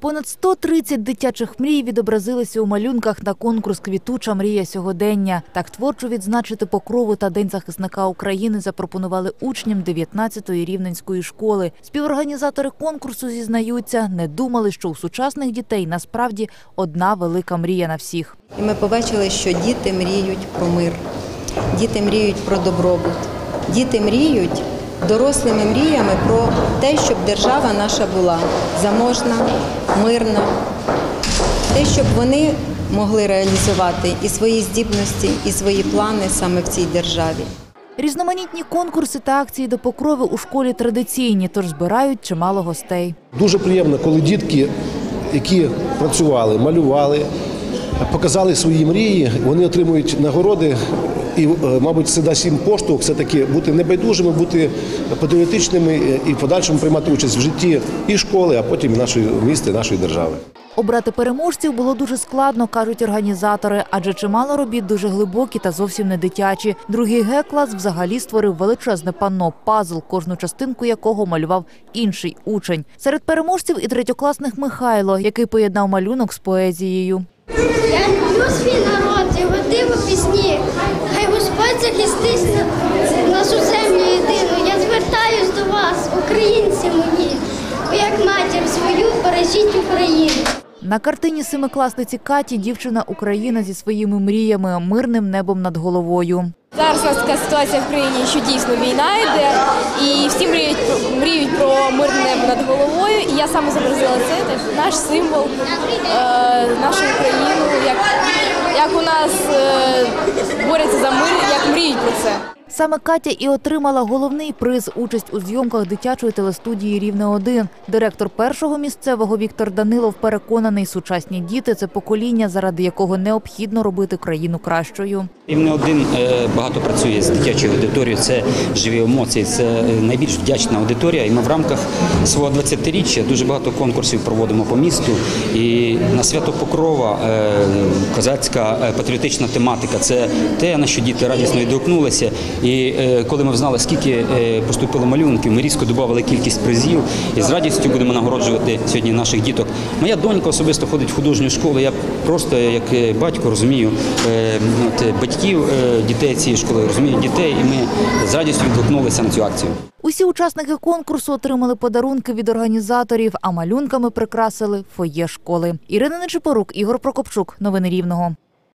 Понад 130 дитячих мрій відобразилися у малюнках на конкурс Квітуча мрія сьогодення. Так творчо відзначити покрову та День захисника України запропонували учням 19-ї рівненської школи. Співорганізатори конкурсу зізнаються, не думали, що у сучасних дітей насправді одна велика мрія на всіх. Ми побачили, що діти мріють про мир, діти мріють про добробут, діти мріють дорослими мріями про те, щоб держава наша була заможна, мирна, те, щоб вони могли реалізувати і свої здібності, і свої плани саме в цій державі. Різноманітні конкурси та акції до покрови у школі традиційні, тож збирають чимало гостей. Дуже приємно, коли дітки, які працювали, малювали, показали свої мрії, вони отримують нагороди. І, е, мабуть, це дасть їм поштовх все-таки бути небайдужими, бути патріотичними е, і в подальшому приймати участь в житті і школи, а потім і нашої міста, і нашої держави. Обрати переможців було дуже складно, кажуть організатори, адже чимало робіт дуже глибокі та зовсім не дитячі. Другий Г-клас взагалі створив величезне панно пазл, кожну частинку якого малював інший учень. Серед переможців і третьокласник Михайло, який поєднав малюнок з поезією. Я люблю свій народ, Україну. На картині семикласниці Каті дівчина Україна зі своїми мріями, мирним небом над головою. Зараз у нас така ситуація в країні, що дійсно війна йде, і всі мріють про мріють про мирне небо над головою. І я саме зобразила це теж наш символ, е, нашу Україну, як, як у нас е, борються за мир, як мріють про це. Саме Катя і отримала головний приз участь у зйомках дитячої телестудії Рівне 1 Директор першого місцевого Віктор Данилов переконаний, сучасні діти це покоління, заради якого необхідно робити країну кращою. Рівне один е, багато працює з дитячою аудиторією. Це живі емоції. Це е, найбільш вдячна аудиторія. І ми в рамках свого 20-річчя дуже багато конкурсів проводимо по місту. І на свято Покрова е, козацька патріотична тематика. Це те, на що діти радісно відгукнулися. І е, коли ми знали, скільки е, поступило малюнків, ми різко додали кількість призів і з радістю будемо нагороджувати сьогодні наших діток. Моя донька особисто ходить в художню школу. Я просто як е, батько розумію от, батьків дітей цієї школи, розумію дітей, і ми з радістю відгукнулися на цю акцію. Усі учасники конкурсу отримали подарунки від організаторів, а малюнками прикрасили фоє школи. Ірина Нечипорук, Ігор Прокопчук. Новини Рівного.